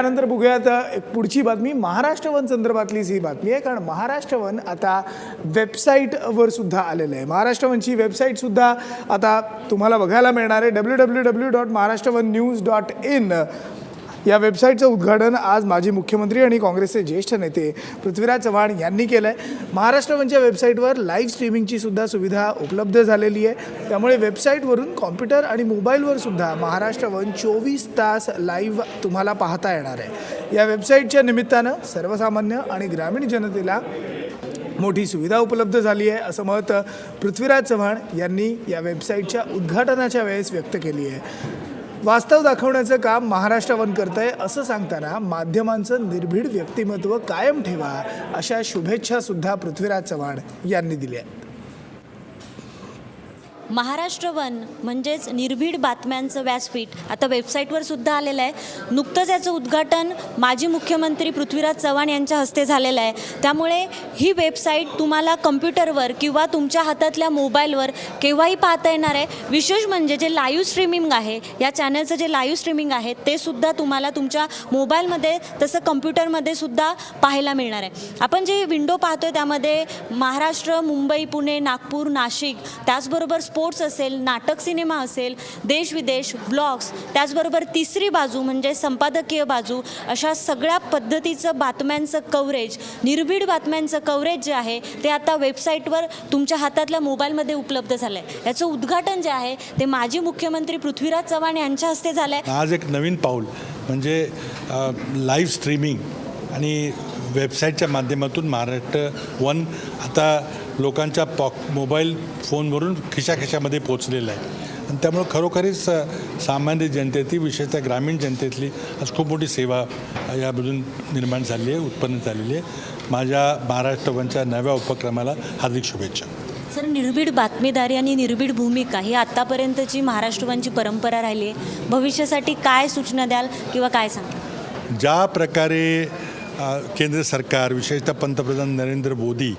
त्यानंतर बघूयात एक पुढची बातमी. महाराष्ट्र वन संदर्भातलीच ही बातमी आहे कारण महाराष्ट्र वन आता वेबसाईटवर सुद्धा आलेलं आहे. महाराष्ट्र वनची वेबसाईट सुद्धा आता तुम्हाला बघायला मिळणार आहे. W W W dot Maharashtra one news dot in या वेबसाईटचं उद्घाटन आज माजी मुख्यमंत्री आणि काँग्रेसचे ज्येष्ठ नेते पृथ्वीराज चव्हाण यांनी केलं आहे महाराष्ट्र वनच्या वेबसाईटवर लाईव्ह स्ट्रीमिंगची सुद्धा सुविधा उपलब्ध झालेली आहे. त्यामुळे वेबसाईटवरून कॉम्प्युटर आणि मोबाईलवर सुद्धा महाराष्ट्र वन चोवीस तास लाईव्ह तुम्हाला पाहता येणार आहे. या वेबसाईटच्या निमित्तानं सर्वसामान्य आणि ग्रामीण जनतेला मोठी सुविधा उपलब्ध झाली आहे असं मत पृथ्वीराज चव्हाण यांनी या वेबसाईटच्या उद्घाटनाच्या वेळेस व्यक्त केली आहे. वास्तव दाखवण्याचं काम महाराष्ट्र वन करत आहे असं सांगताना माध्यमांचं निर्भीड व्यक्तिमत्व कायम ठेवा अशा शुभेच्छा सुद्धा पृथ्वीराज चव्हाण यांनी दिल्या आहेत. महाराष्ट्र वन म्हणजेच निर्भीड बातम्यांचं व्यासपीठ आता वेबसाईटवर सुद्धा आलेलं आहे. नुकतंच याचं उद्घाटन माजी मुख्यमंत्री पृथ्वीराज चव्हाण यांच्या हस्ते झालेलं आहे. त्यामुळे ही वेबसाईट तुम्हाला कम्प्युटरवर किंवा तुमच्या हातातल्या मोबाईलवर केव्हाही पाहता येणार आहे. विशेष म्हणजे जे लाईव्ह स्ट्रीमिंग आहे या चॅनलचं जे लाईव्ह स्ट्रीमिंग आहे ते सुद्धा तुम्हाला तुमच्या मोबाईलमध्ये तसं कम्प्युटरमध्ये सुद्धा पाहायला मिळणार आहे. आपण जे विंडो पाहतोय त्यामध्ये महाराष्ट्र मुंबई पुणे नागपूर नाशिक त्याचबरोबर स्पोर्ट्स असेल नाटक सिनेमा असेल देश विदेश ब्लॉग्स त्याचबरोबर तिसरी बाजू म्हणजे संपादकीय बाजू अशा सगळ्या पद्धतीचं बातम्यांचं कवरेज निर्भीड बातम्यांचं कवरेज जे आहे ते आता वेबसाईटवर तुमच्या हातातल्या मोबाईलमध्ये उपलब्ध झालं आहे याचं उद्घाटन जे आहे ते माजी मुख्यमंत्री पृथ्वीराज चव्हाण यांच्या हस्ते झालं आहे आज एक नवीन पाऊल म्हणजे लाईव्ह स्ट्रीमिंग आणि वेबसाईटच्या माध्यमातून महाराष्ट्र वन आता लोकांच्या पॉक मोबाईल फोनवरून खिशाखिशामध्ये पोचलेलं आहे. आणि त्यामुळं खरोखरीच सामान्य जनतेतली विशेषतः ग्रामीण जनतेतली आज खूप मोठी सेवा यामधून निर्माण झाली आहे उत्पन्न झालेली आहे. माझ्या महाराष्ट्र वनच्या नव्या उपक्रमाला हार्दिक शुभेच्छा. सर निर्भीड बातमीदारी आणि निर्भीड भूमिका ही आतापर्यंतची महाराष्ट्रवांची परंपरा राहिली आहे. भविष्यासाठी काय सूचना द्याल किंवा काय सांगाल? ज्या प्रकारे केंद्र सरकार विशेषतः पंतप्रधान नरेंद्र मोदी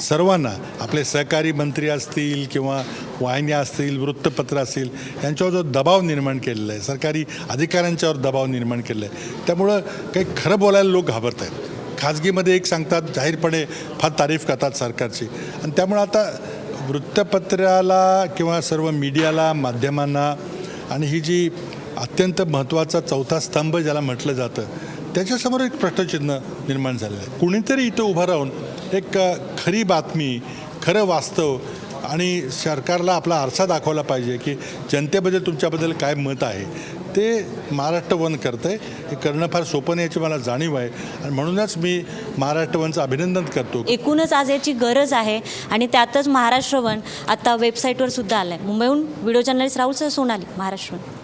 सर्वांना आपले सहकारी मंत्री असतील किंवा वाहिन्या असतील वृत्तपत्र असतील यांच्यावर जो दबाव निर्माण केलेला आहे सरकारी अधिकाऱ्यांच्यावर दबाव निर्माण केलेला आहे त्यामुळं काही खरं बोलायला लोक घाबरत आहेत खाजगीमध्ये एक सांगतात जाहीरपणे फार तारीफ करतात सरकारची. आणि त्यामुळं आता वृत्तपत्राला किंवा सर्व मीडियाला माध्यमांना आणि ही जी अत्यंत महत्त्वाचा चौथा स्तंभ ज्याला म्हटलं जातं त्याच्यासमोर एक प्रश्नचिन्ह निर्माण झालेलं आहे. कुणीतरी इथं उभं राहून एक खरी बातमी खरं वास्तव आणि सरकारला आपला आरसा दाखवला पाहिजे की जनतेबद्दल तुमच्याबद्दल काय मत आहे ते महाराष्ट्र वन करतं आहे हे करणं फार सोपं नाही याची मला जाणीव आहे आणि म्हणूनच मी महाराष्ट्र वनचं अभिनंदन करतो. एकूणच आज याची गरज आहे आणि त्यातच महाराष्ट्र वन आता वेबसाईटवर सुद्धा आलं आहे मुंबईहून video journalist Rahul sir Sonali Maharashtra one.